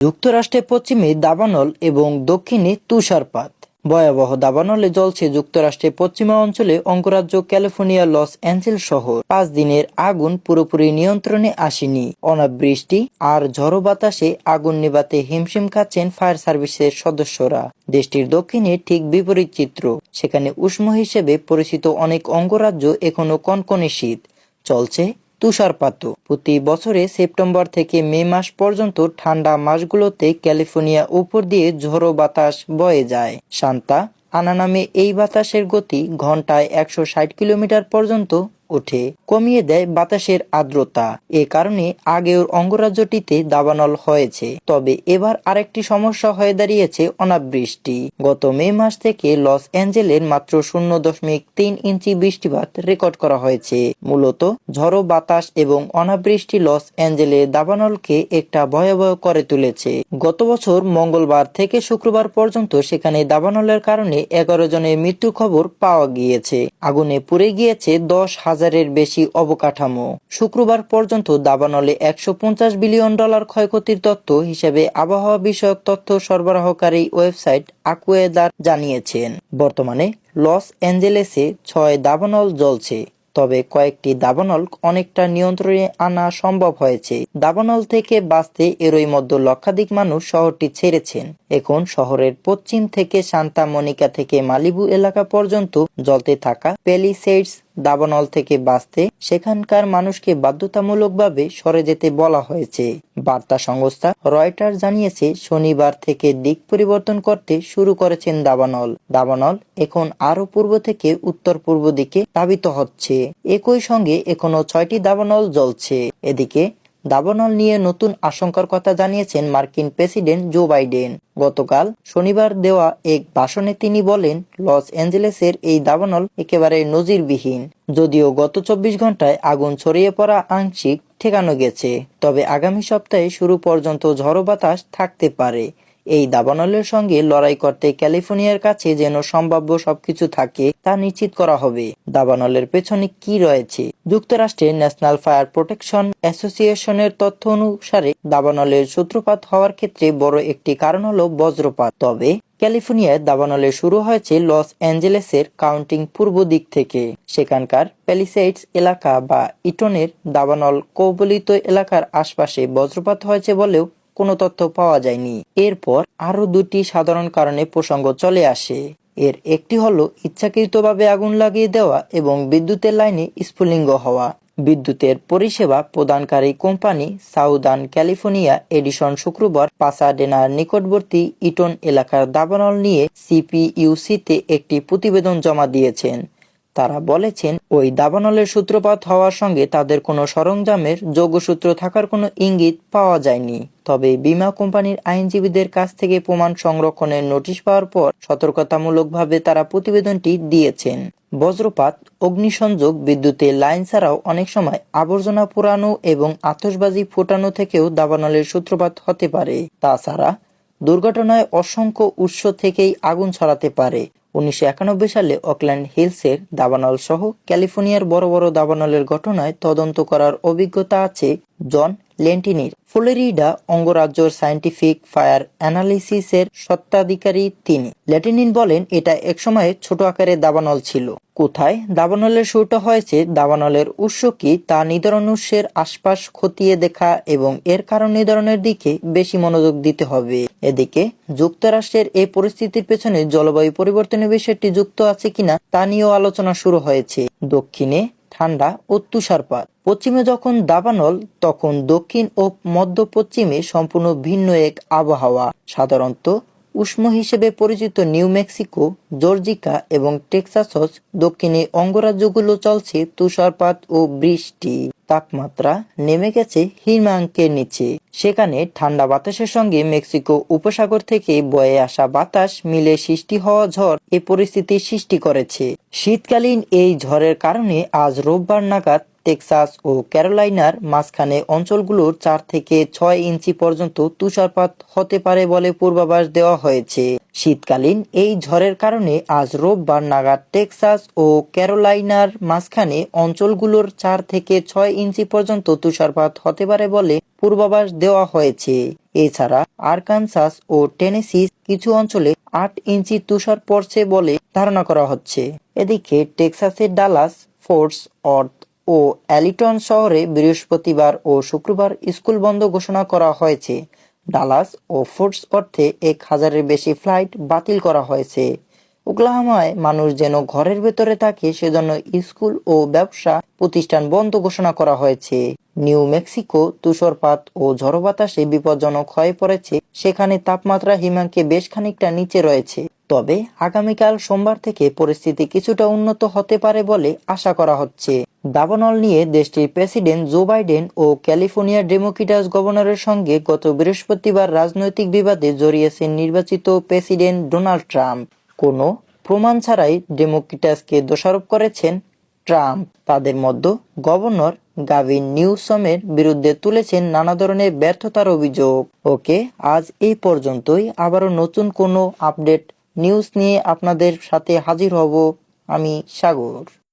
যুক্তরাষ্ট্রের পশ্চিমে দাবানল এবং দক্ষিণে তুষারপাত। ভয়াবহ দাবানলে জ্বলছে যুক্তরাষ্ট্রের পশ্চিমা অঞ্চলে অঙ্গরাজ্য ক্যালিফোর্নিয়া, লস অ্যাঞ্জেল শহর। পাঁচ দিনের আগুন পুরোপুরি নিয়ন্ত্রণে আসেনি। অনাবৃষ্টি আর ঝড়ো বাতাসে আগুন নেভাতে হিমশিম খাচ্ছেন ফায়ার সার্ভিসের সদস্যরা। দেশটির দক্ষিণে ঠিক বিপরীত চিত্র। সেখানে উষ্ণ হিসেবে পরিচিত অনেক অঙ্গরাজ্য এখনও কনকনে শীত। চলছে তুষারপাত। প্রতি বছরে সেপ্টেম্বর থেকে মে মাস পর্যন্ত ঠান্ডা মাসগুলোতে ক্যালিফোর্নিয়া উপর দিয়ে ঝোড়ো বাতাস বয়ে যায়। শান্তা আনা নামে এই বাতাসের গতি ঘন্টায় একশো ষাট কিলোমিটার পর্যন্ত ওঠে, কমিয়ে দেয় বাতাসের আর্দ্রতা। এ কারণে আগের অঙ্গরাজ্যটিতে দাবানল হয়েছে। তবে এবার আরেকটি সমস্যা হয়ে দাঁড়িয়েছে অনাবৃষ্টি। গত মে মাস থেকে লস অ্যাঞ্জেলের মাত্র শূন্য দশমিক তিন ইঞ্চি বৃষ্টিপাত রেকর্ড করা হয়েছে। মূলত ঝড়ো বাতাস এবং অনাবৃষ্টি লস অ্যাঞ্জেলে দাবানলকে একটা ভয়াবহ করে তুলেছে। গত বছর মঙ্গলবার থেকে শুক্রবার পর্যন্ত সেখানে দাবানলের কারণে এগারো জনের মৃত্যুর খবর পাওয়া গিয়েছে। আগুনে পুড়ে গিয়েছে দশ হাজারের বেশি অবকাঠামো। শুক্রবার পর্যন্ত দাবানলে একশো পঞ্চাশ বিলিয়ন ডলার ক্ষয়ক্ষতির তথ্য হিসেবে আবহাওয়া বিষয়ক তথ্য সরবরাহকারী ওয়েবসাইট আকুয়েদার জানিয়েছেন। বর্তমানে লস অ্যাঞ্জেলেসে ছয় দাবানল জ্বলছে, তবে কয়েকটি দাবানল অনেকটা নিয়ন্ত্রণে আনা সম্ভব হয়েছে। দাবানল থেকে বাঁচতে এরই মধ্যে লক্ষাধিক মানুষ শহরটি ছেড়েছেন। এখন শহরের পশ্চিম থেকে সান্তা মনিকা থেকে মালিবু এলাকা পর্যন্ত জ্বলতে থাকা প্যালিসেডস দাবানল থেকে বাঁচতে সেখানকার মানুষকে বাধ্যতামূলকভাবে সরে যেতে বলা হয়েছে। বার্তা সংস্থা রয়টার জানিয়েছে, শনিবার থেকে দিক পরিবর্তন করতে শুরু করেছেন দাবানল। দাবানল এখন আরও পূর্ব থেকে উত্তর পূর্ব দিকে ধাবিত হচ্ছে। একই সঙ্গে এখনও ছয়টি দাবানল জ্বলছে। এদিকে দাবানল নিয়ে নতুন আশঙ্কার কথা জানিয়েছেন মার্কিন প্রেসিডেন্ট জো বাইডেন। গতকাল শনিবার দেওয়া এক ভাষণে তিনি বলেন, লস অ্যাঞ্জেলেসের এই দাবানল একেবারে নজিরবিহীন। যদিও গত চব্বিশ ঘন্টায় আগুন ছড়িয়ে পড়া আংশিক ঠেকানো গেছে, তবে আগামী সপ্তাহে শুরু পর্যন্ত ঝড়ো বাতাস থাকতে পারে। এই দাবানলের সঙ্গে লড়াই করতে ক্যালিফোর্নিয়ার কাছে যেন সম্ভাব্য সবকিছু থাকে তা নিশ্চিত করা হবে। দাবানলের পেছনে কি রয়েছে? যুক্তরাষ্ট্রের ন্যাশনাল ফায়ার প্রোটেকশন অ্যাসোসিয়েশনের তথ্য অনুসারে, দাবানলের সূত্রপাত হওয়ার ক্ষেত্রে বড় একটি কারণ হলো বজ্রপাত। তবে, ক্যালিফোর্নিয়ায় দাবানলে শুরু হয়েছে লস অ্যাঞ্জেলেসের কাউন্টিং পূর্ব দিক থেকে। সেখানকার প্যালিসেডস এলাকা বা ইটনের দাবানল কবলিত এলাকার আশপাশে বজ্রপাত হয়েছে বলেও কোনো তথ্য পাওয়া যায়নি। এরপর আরও দুটি সাধারণ কারণে প্রসঙ্গ চলে আসে। এর একটি হলো, ইচ্ছাকৃতভাবে আগুন লাগিয়ে দেওয়া এবং বিদ্যুতের লাইনে স্ফুলিঙ্গ হওয়া। বিদ্যুতের পরিষেবা প্রদানকারী কোম্পানি সাউদার্ন ক্যালিফোর্নিয়া এডিশন শুক্রবার পাসাডেনার নিকটবর্তী ইটন এলাকার দাবানল নিয়ে সিপিইউসিতে একটি প্রতিবেদন জমা দিয়েছেন। তারা বলেছেন, ওই দাবানলের সূত্রপাত হওয়ার সঙ্গে তাদের কোনো সরঞ্জামের যোগসূত্র থাকার কোনো ইঙ্গিত পাওয়া যায়নি। তবে বীমা কোম্পানির আইনজীবীদের কাছ থেকে প্রমাণ সংরক্ষণের নোটিশ পাওয়ার পর সতর্কতামূলকভাবে তারা প্রতিবেদনটি দিয়েছেন। বজ্রপাত, অগ্নিসংযোগ, বিদ্যুতের লাইন ছাড়াও অনেক সময় আবর্জনা পোড়ানো এবং আতশবাজি ফোটানো থেকেও দাবানলের সূত্রপাত হতে পারে। তাছাড়া দুর্ঘটনায় অসংখ্য উৎস থেকেই আগুন ছড়াতে পারে। উনিশশো একানব্বই সালে অকল্যান্ড হিলসের দাবানল সহ ক্যালিফোর্নিয়ার বড় বড় দাবানলের ঘটনায় তদন্ত করার অভিজ্ঞতা আছে জন লেন্টিনির। ফ্লোরিডা অঙ্গরাজ্যর সায়েন্টিফিক ফায়ার অ্যানালিসিসের সত্ত্বাধিকারী তিনি। ল্যাটিনিন বলেন, এটা একসময় ছোট আকারে দাবানল ছিল। কোথায় দাবানলের শুরুটা হয়েছে, দাবানলের উৎস কি, তা উৎসের আশপাশ খতিয়ে দেখা এবং এর কারণ নির্ধারণের দিকে বেশি মনোযোগ দিতে হবে। এদিকে, যুক্তরাষ্ট্রের এই পরিস্থিতির পেছনে জলবায়ু পরিবর্তনের বিষয়টি যুক্ত আছে কিনা, তা নিয়েও আলোচনা শুরু হয়েছে। দক্ষিণে ঠান্ডা ও তুষারপাত। পশ্চিমে যখন দাবানল, তখন দক্ষিণ ও মধ্য পশ্চিমে সম্পূর্ণ ভিন্ন এক আবহাওয়া। সাধারণত উষ্ণ হিসেবে পরিচিত নিউ মেক্সিকো, জর্জিকা এবং টেক্সাসস দক্ষিণে অঙ্গরাজ্যগুলো চলছে তুষারপাত ও বৃষ্টি। তাপমাত্রা নেমে গেছে হিমাঙ্কের নিচে। সেখানে ঠান্ডা বাতাসের সঙ্গে মেক্সিকো উপসাগর থেকে বয়ে আসা বাতাস মিলে সৃষ্টি হওয়া ঝড় এ পরিস্থিতির সৃষ্টি করেছে। শীতকালীন এই ঝড়ের কারণে আজ রোববার নাগাদ টেক্সাস ও ক্যারোলাইনার মাঝখানে অঞ্চলগুলোর চার থেকে ছয় ইঞ্চি পর্যন্ত তুষারপাত হতে পারে বলে পূর্বাভাস দেওয়া হয়েছে। শীতকালীন এই ঝড়ের কারণে আজ রোববার নাগাদ টেক্সাস ও ক্যারোলাইনার মাঝখানে অঞ্চলগুলোর চার থেকে ছয় ইঞ্চি পর্যন্ত তুষারপাত হতে পারে বলে পূর্বাভাস দেওয়া হয়েছে। এছাড়া আরকানসাস ও টেনেসি কিছু অঞ্চলে আট ইঞ্চি তুষার পড়ছে বলে ধারণা করা হচ্ছে। এদিকে টেক্সাসের ডালাস, ফোর্টস, অর্থ ও অ্যালিটন শহরে বৃহস্পতিবার ও শুক্রবার স্কুল বন্ধ ঘোষণা করা হয়েছে। ডালাস ও ফোর্টস অর্থে এক হাজারের বেশি ফ্লাইট বাতিল করা হয়েছে। ওকলাহামায় মানুষ যেন ঘরের ভেতরে থাকে, সেজন্য স্কুল ও ব্যবসা প্রতিষ্ঠান বন্ধ ঘোষণা করা হয়েছে। নিউ মেক্সিকো তুষারপাত ও ঝড়ো বাতাসে বিপজ্জনক হয়ে পড়েছে। সেখানে তাপমাত্রা হিমাঙ্কে বেশ খানিকটা নিচে রয়েছে। তবে আগামীকাল সোমবার থেকে পরিস্থিতি কিছুটা উন্নত হতে পারে বলে আশা করা হচ্ছে। দাবানল নিয়ে দেশটির প্রেসিডেন্ট জো বাইডেন ও ক্যালিফোর্নিয়ার ডেমোক্রেটাস গভর্নরের সঙ্গে গত বৃহস্পতিবার রাজনৈতিক বিবাদে জড়িয়েছেন নির্বাচিত প্রেসিডেন্ট ডোনাল্ড ট্রাম্প। কোনো প্রমাণ ছাড়াই ডেমোক্রেটাসকে দোষারোপ করেছেন ট্রাম্প। তাদের মধ্যে গভর্নর গাভিন নিউসমের বিরুদ্ধে তুলেছেন নানা ধরনের ব্যর্থতার অভিযোগ। ওকে, আজ এই পর্যন্তই। আবারও নতুন কোনো আপডেট, নিউজ নিয়ে আপনাদের সাথে হাজির হব আমি সাগর।